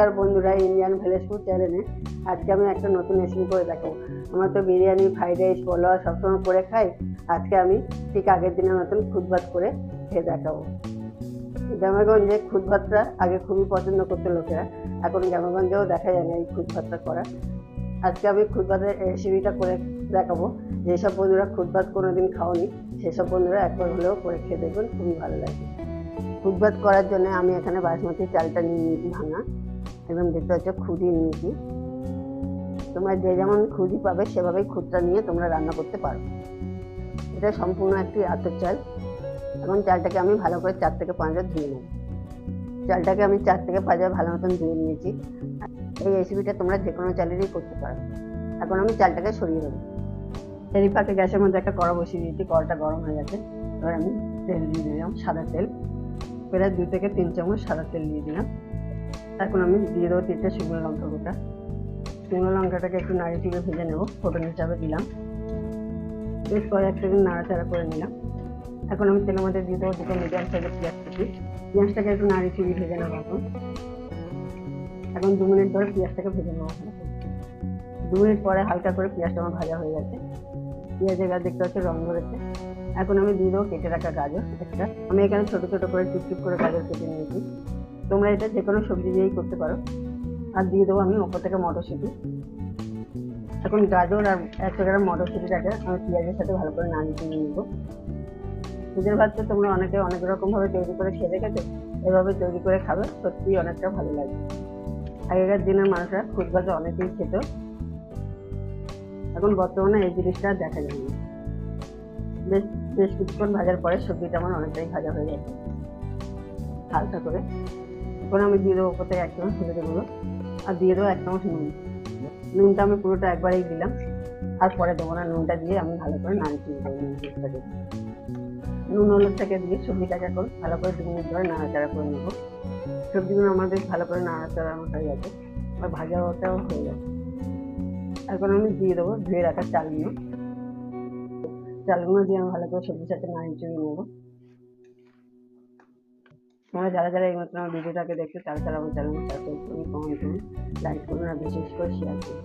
নমস্কার বন্ধুরা Indian village food চ্যানেলে আজকে আমি একটা নতুন রেসিপি করে দেখাবো। আমার তো বিরিয়ানি, ফ্রাইড রাইস, পোলাও সবসময় করে খাই। আজকে আমি ঠিক আগের দিনের মতন খুদ ভাত করে খেয়ে দেখাবো। গ্রামেগঞ্জে খুদ ভাতটা আগে খুবই পছন্দ করতো লোকেরা। এখন জামাগঞ্জেও দেখা যায় না এই খুদ ভাতটা করা। আজকে আমি খুদ ভাতের রেসিপিটা করে দেখাবো। যেসব বন্ধুরা খুদ ভাত কোনোদিন খাওনি, সেসব বন্ধুরা একবার হলেও করে খেয়ে দেখবেন, খুবই ভালো লাগে খুদ ভাত করার জন্য আমি এখানে বাসমতি চালটা নিয়ে নিয়েছি ভাঙা। এবং দেখতে হচ্ছে খুদি নিয়েছি। তোমরা যে যেমন খুদি পাবে, সেভাবেই খুদটা নিয়ে তোমরা রান্না করতে পারো। এটা সম্পূর্ণ একটি আতর চাল। এখন চালটাকে আমি ভালো করে চার থেকে পাঁচবার ধুয়ে নেব। চালটাকে আমি চার থেকে পাঁচবার ভালো মতন ধুয়ে নিয়েছি। এই রেসিপিটা তোমরা যে কোনো চালেরই করতে পারো। এখন আমি চালটাকে সরিয়ে দেবো এরই পাকে গ্যাসের মধ্যে একটা কড়া বসিয়ে দিয়েছি। কড়াটা গরম হয়ে গেছে। এবার আমি তেল দিয়ে দিলাম সাদা তেল। প্রায় দু থেকে তিন চামচ সাদা তেল দিয়ে দিলাম। এখন আমি দিয়ে দেবো, তিনটে শুকনো লঙ্কা গোটা। শুকনো লঙ্কাটাকে একটু নাড়ি চিড়ে ভেজে নেব ফোটন হিসাবে দিলাম। বেশ কয়েক সেকেন্ড নাড়াচাড়া করে নিলাম। এখন আমি তেলের মধ্যে দিয়ে দেবো দুটো মিডিয়াম সাইজের পেঁয়াজ কুচি। পেঁয়াজটাকে একটু নাড়ি চিড়ে ভেজে নেব এখন। এখন দু মিনিট ধরে পেঁয়াজটাকে ভেজে নেব দু মিনিট পরে হালকা করে পেঁয়াজটা আমার ভাজা হয়ে গেছে। পেঁয়াজের গাছ দেখতে হচ্ছে রং ধরেছে। এখন আমি দিয়ে দেবো কেটে রাখা গাজর একটা। আমি এখানে ছোটো ছোটো করে টুক টুক করে গাজর কেটে নিয়েছি। তোমরা এটা যে কোনো সবজি দিয়েই করতে পারো। আর দিয়ে দেবো আমি ওপর থেকে মটরশুঁটি। এখন গাজর আর একশো গ্রাম মটরশুঁটিটাকে আমি পেঁয়াজের সাথে ভালো করে নাড়িয়ে নিয়ে নেব। দুধের ভাত তো তোমরা অনেকে অনেক রকমভাবে তৈরি করে খেয়ে রেখেছো এভাবে তৈরি করে খাবে, সত্যিই অনেকটা ভালো লাগে। আগেকার দিনের মানুষরা খুদ ভাজা অনেকেই খেত। এখন বর্তমানে এই জিনিসটা দেখা যায় না। বেশ বেশ কিছুক্ষণ ভাজার পরে সবজিটা আমার অনেকটাই ভাজা হয়ে গেছে। হালকা করে। এখন আমি দিয়ে দেবো থেকে এক চামচ হলুদ। গুঁড়ো আর দিয়ে দেবো এক চামচ নুন। নুনটা আমি পুরোটা একবারেই দিলাম। আর পরে দেবো না, নুনটা দিয়ে আমি ভালো করে নাড়িয়ে দেবো নুন হলুদটাকে দিয়ে সবজি সবজিটাকে এখন ভালো করে দু মিনিট ধরে নাড়াচাড়া করে নেব। সবজিগুলো বেশ ভালো করে নাড়াচাড়া আমার হয়ে গেছে। আর ভাজাটাও হয়ে গেছে। এখন আমি দিয়ে দেবো ধুয়ে রাখা চালগুলো। চালগুলো দিয়ে আমি ভালো করে সবজির সাথে নাড়িয়ে চড়িয়ে নেব। তোমরা যারা যারা এই মতন আমার ভিডিওটাকে দেখছ, তারা তারা আমার চ্যানেলকে সাবস্ক্রাইব করুন কমেন্ট করুন লাইক করুন আর বিশেষ করে শেয়ার করুন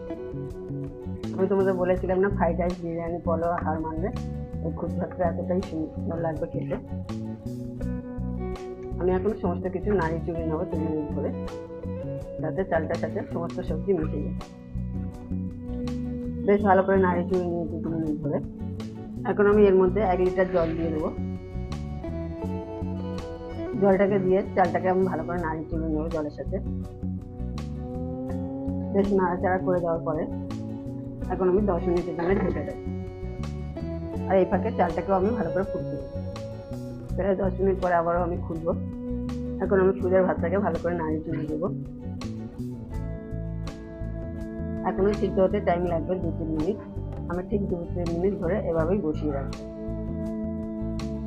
আমি তোমাদের বলেছিলাম না ফ্রাইড রাইস বিরিয়ানি পোলো হার মানবে এই খুদ ভাতটা এতটাই সুন্দর লাগবে খেতে। আমি এখন সমস্ত কিছু নাড়িয়ে চড়িয়ে নেব দু মিনিট ধরে, যাতে চালটার সাথে সমস্ত সবজি মিশে যায়। বেশ ভালো করে নাড়িয়ে চড়িয়ে নিয়েছি দু মিনিট ধরে। এখন আমি এর মধ্যে এক লিটার জল দিয়ে দেবো। জলটাকে দিয়ে চালটাকে আমি ভালো করে নাড়িয়ে চড়িয়ে নেব জলের সাথে। বেশ নাড়াচাড়া করে দেওয়ার পরে এখন আমি দশ মিনিটের জন্য ঢেকে দেবো। আর এই ফাঁকে চালটাকেও আমি ভালো করে ফুটতে দেবো। প্রায় দশ মিনিট পরে আবারও আমি খুলবো। এখন আমি খুদের ভাতটাকে ভালো করে নাড়িয়ে চড়িয়ে দেবো এখনও সিদ্ধ হতে টাইম লাগবে দু তিন মিনিট। আমি ঠিক দু তিন মিনিট ধরে এভাবেই বসিয়ে রাখব।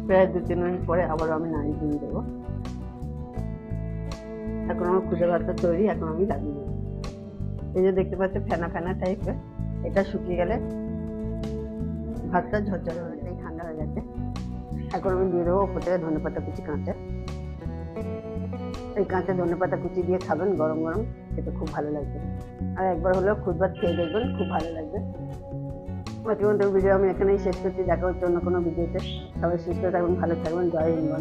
প্রায় দু, তিন মিনিট পরে আবারও আমি নাড়িয়ে দিয়ে দেবো। এখন আমার খুদে ভাতটা তৈরি, এখন আমি লাগিয়ে দেবো। এই যে দেখতে পাচ্ছ, ফেনা ফেনা টাইপের এটা শুকিয়ে গেলে ভাতটা ঝরঝরে হয়ে যায় ঠান্ডা হয়ে গেছে। এখন আমি দিয়ে দেবো ওপর থেকে ধনে পাতা কুচি কাঁচা। এই কাঁচা ধনে পাতা কুচি দিয়ে খাবেন, গরম গরম, খেতে খুব ভালো লাগবে। আর একবার হলেও খুদ ভাত খেয়ে দেখবেন, খুব ভালো লাগবে। প্রতিবন্ধ ভিডিও আমি এখানেই শেষ করছি। দেখা হচ্ছে অন্য কোনো ভিডিওতে। সবাই সুস্থ থাকবেন ভালো থাকবেন জয় হিন্দ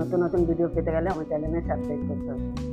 নতুন নতুন ভিডিও পেতে গেলে আমার চ্যানেলে সাবস্ক্রাইব করতে হবে।